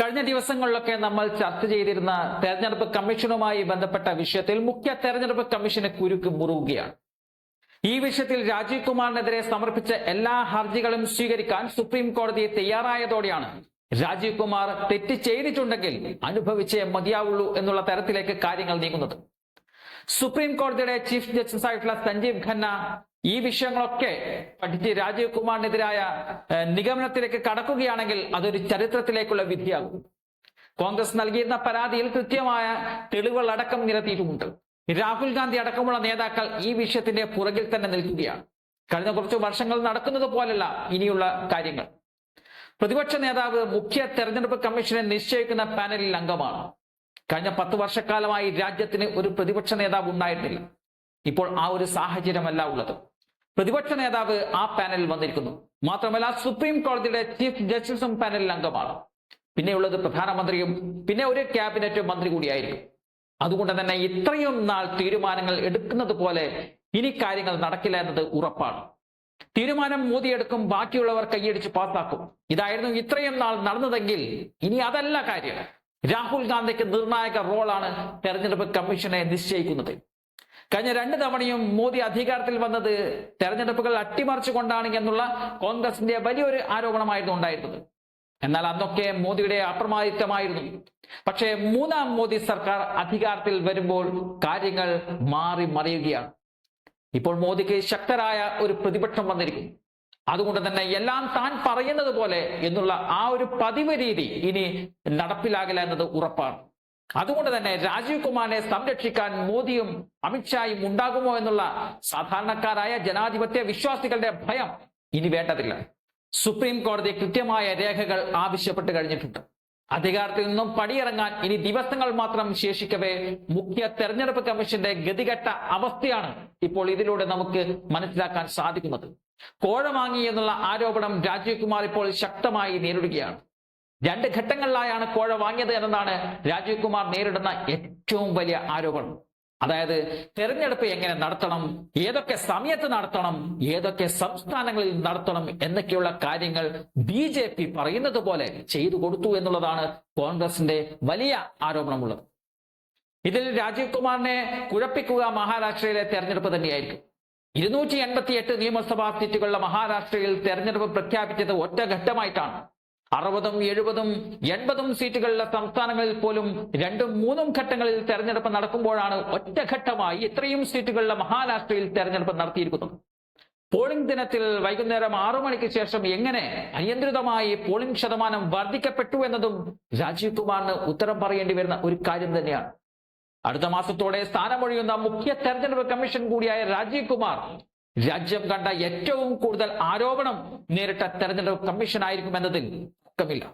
കഴിഞ്ഞ ദിവസങ്ങളിലൊക്കെ നമ്മൾ ചർച്ച ചെയ്തിരുന്ന തെരഞ്ഞെടുപ്പ് കമ്മീഷനുമായി ബന്ധപ്പെട്ട വിഷയത്തിൽ മുഖ്യ തെരഞ്ഞെടുപ്പ് കമ്മീഷന് കുരുക്ക് മുറുകുകയാണ്. ഈ വിഷയത്തിൽ രാജീവ് കുമാറിനെതിരെ സമർപ്പിച്ച എല്ലാ ഹർജികളും സ്വീകരിക്കാൻ സുപ്രീം കോടതി തയ്യാറായതോടെയാണ് രാജീവ് കുമാർ തെറ്റ് ചെയ്തിട്ടുണ്ടെങ്കിൽ അനുഭവിച്ചേ മതിയാവുള്ളൂ എന്നുള്ള തരത്തിലേക്ക് കാര്യങ്ങൾ നീങ്ങുന്നത്. സുപ്രീം കോടതിയുടെ ചീഫ് ജസ്റ്റിസ് ആയിട്ടുള്ള സഞ്ജീവ് ഖന്ന ഈ വിഷയങ്ങളൊക്കെ പഠിച്ച് രാജീവ് കുമാറിനെതിരായ നിഗമനത്തിലേക്ക് കടക്കുകയാണെങ്കിൽ അതൊരു ചരിത്രത്തിലേക്കുള്ള വിധിയാകും കോൺഗ്രസ് നൽകിയിരുന്ന പരാതിയിൽ കൃത്യമായ തെളിവുകൾ അടക്കം നിരത്തിയിട്ടുമുണ്ട്. രാഹുൽ ഗാന്ധി അടക്കമുള്ള നേതാക്കൾ ഈ വിഷയത്തിന്റെ പുറകിൽ തന്നെ നിൽക്കുകയാണ്. കഴിഞ്ഞ കുറച്ച് വർഷങ്ങൾ നടക്കുന്നത് പോലല്ല ഇനിയുള്ള കാര്യങ്ങൾ. പ്രതിപക്ഷ നേതാവ് മുഖ്യ തെരഞ്ഞെടുപ്പ് കമ്മീഷനെ നിശ്ചയിക്കുന്ന പാനലിൽ അംഗമാണ്. കഴിഞ്ഞ പത്ത് വർഷക്കാലമായി രാജ്യത്തിന് ഒരു പ്രതിപക്ഷ നേതാവ് ഉണ്ടായിട്ടില്ല ഇപ്പോൾ ആ ഒരു സാഹചര്യമല്ല ഉള്ളത്. പ്രതിപക്ഷ നേതാവ് ആ പാനലിൽ വന്നിരിക്കുന്നു. മാത്രമല്ല സുപ്രീം കോടതിയുടെ ചീഫ് ജസ്റ്റിസും പാനലിൽ അംഗമാണ്. പിന്നെയുള്ളത് പ്രധാനമന്ത്രിയും പിന്നെ ഒരു ക്യാബിനറ്റ് മന്ത്രി കൂടിയായിരിക്കും. അതുകൊണ്ട് തന്നെ ഇത്രയും നാൾ തീരുമാനങ്ങൾ എടുക്കുന്നത് പോലെ ഇനി കാര്യങ്ങൾ നടക്കില്ല എന്നത് ഉറപ്പാണ്. തീരുമാനം മോദി എടുക്കും ബാക്കിയുള്ളവർ കൈയടിച്ച് പാസ്സാക്കും. ഇതായിരുന്നു ഇത്രയും നാൾ നടന്നതെങ്കിൽ ഇനി അതല്ല കാര്യം. രാഹുൽ ഗാന്ധിക്ക് നിർണായക റോളാണ് തെരഞ്ഞെടുപ്പ് കമ്മീഷനെ നിശ്ചയിക്കുന്നത്. കഴിഞ്ഞ രണ്ട് തവണയും മോദി അധികാരത്തിൽ വന്നത് തെരഞ്ഞെടുപ്പുകൾ അട്ടിമറിച്ചുകൊണ്ടാണ് എന്നുള്ള കോൺഗ്രസിന്റെ വലിയൊരു ആരോപണമായിരുന്നു ഉണ്ടായിരുന്നത്. എന്നാൽ അന്നൊക്കെ മോദിയുടെ അപ്രമാദിത്വമായിരുന്നു. പക്ഷേ മൂന്നാം മോദി സർക്കാർ അധികാരത്തിൽ വരുമ്പോൾ കാര്യങ്ങൾ മാറി മറിയുകയാണ്. ഇപ്പോൾ മോദിക്ക് ശക്തരായ ഒരു പ്രതിപക്ഷം വന്നിരിക്കുന്നു. അതുകൊണ്ട് തന്നെ എല്ലാം താൻ പറയുന്നത് പോലെ എന്നുള്ള ആ ഒരു പതിവ് രീതി ഇനി നടപ്പിലാകില്ല എന്നത് ഉറപ്പാണ്. അതുകൊണ്ട് തന്നെ രാജീവ് കുമാറിനെ സംരക്ഷിക്കാൻ മോദിയും അമിത്ഷായും ഉണ്ടാകുമോ എന്നുള്ള സാധാരണക്കാരായ ജനാധിപത്യ വിശ്വാസികളുടെ ഭയം ഇനി വേണ്ടതില്ല. സുപ്രീം കോടതി കൃത്യമായ രേഖകൾ ആവശ്യപ്പെട്ട് കഴിഞ്ഞിട്ടുണ്ട്. അധികാരത്തിൽ നിന്നും പടിയിറങ്ങാൻ ഇനി ദിവസങ്ങൾ മാത്രം ശേഷിക്കവേ മുഖ്യ തെരഞ്ഞെടുപ്പ് കമ്മീഷന്റെ ഗതികെട്ട അവസ്ഥയാണ് ഇപ്പോൾ ഇതിലൂടെ നമുക്ക് മനസ്സിലാക്കാൻ സാധിക്കുന്നത്. കോഴ വാങ്ങി എന്നുള്ള ആരോപണം രാജീവ് കുമാർ ഇപ്പോൾ ശക്തമായി നേരിടുകയാണ്. രണ്ട് ഘട്ടങ്ങളിലായാണ് കോഴ വാങ്ങിയത് എന്നതാണ് രാജീവ് കുമാർ നേരിടുന്ന ഏറ്റവും വലിയ ആരോപണം. അതായത് തെരഞ്ഞെടുപ്പ് എങ്ങനെ നടത്തണം ഏതൊക്കെ സമയത്ത് നടത്തണം ഏതൊക്കെ സംസ്ഥാനങ്ങളിൽ നടത്തണം എന്നൊക്കെയുള്ള കാര്യങ്ങൾ ബി ജെ പി പറയുന്നത് പോലെ ചെയ്തു കൊടുത്തു എന്നുള്ളതാണ് കോൺഗ്രസിന്റെ വലിയ ആരോപണമുള്ളത്. ഇതിൽ രാജീവ് കുമാറിനെ കുഴപ്പിക്കുക മഹാരാഷ്ട്രയിലെ തെരഞ്ഞെടുപ്പ് തന്നെയായിരിക്കും. ഇരുന്നൂറ്റി എൺപത്തി എട്ട് നിയമസഭാ സീറ്റുകളുള്ള മഹാരാഷ്ട്രയിൽ തെരഞ്ഞെടുപ്പ് പ്രഖ്യാപിച്ചത് ഒറ്റഘട്ടമായിട്ടാണ് അറുപതും എഴുപതും എൺപതും സീറ്റുകളുള്ള സംസ്ഥാനങ്ങളിൽ പോലും രണ്ടും മൂന്നും ഘട്ടങ്ങളിൽ തെരഞ്ഞെടുപ്പ് നടക്കുമ്പോഴാണ് ഒറ്റഘട്ടമായി ഇത്രയും സീറ്റുകളുള്ള മഹാരാഷ്ട്രയിൽ തെരഞ്ഞെടുപ്പ് നടത്തിയിരിക്കുന്നത്. പോളിംഗ് ദിനത്തിൽ വൈകുന്നേരം ആറു മണിക്ക് ശേഷം എങ്ങനെ അനിയന്ത്രിതമായി പോളിംഗ് ശതമാനം വർദ്ധിക്കപ്പെട്ടു എന്നതും രാജീവ് കുമാറിന് ഉത്തരം പറയേണ്ടി വരുന്ന ഒരു കാര്യം തന്നെയാണ്. അടുത്ത മാസത്തോടെ സ്ഥാനമൊഴിയുന്ന മുഖ്യ തെരഞ്ഞെടുപ്പ് കമ്മീഷൻ കൂടിയായ രാജീവ് കുമാർ രാജ്യം കണ്ട ഏറ്റവും കൂടുതൽ ആരോപണം നേരിട്ട തെരഞ്ഞെടുപ്പ് കമ്മീഷൻ ആയിരിക്കും എന്നതിൽ തർക്കമില്ല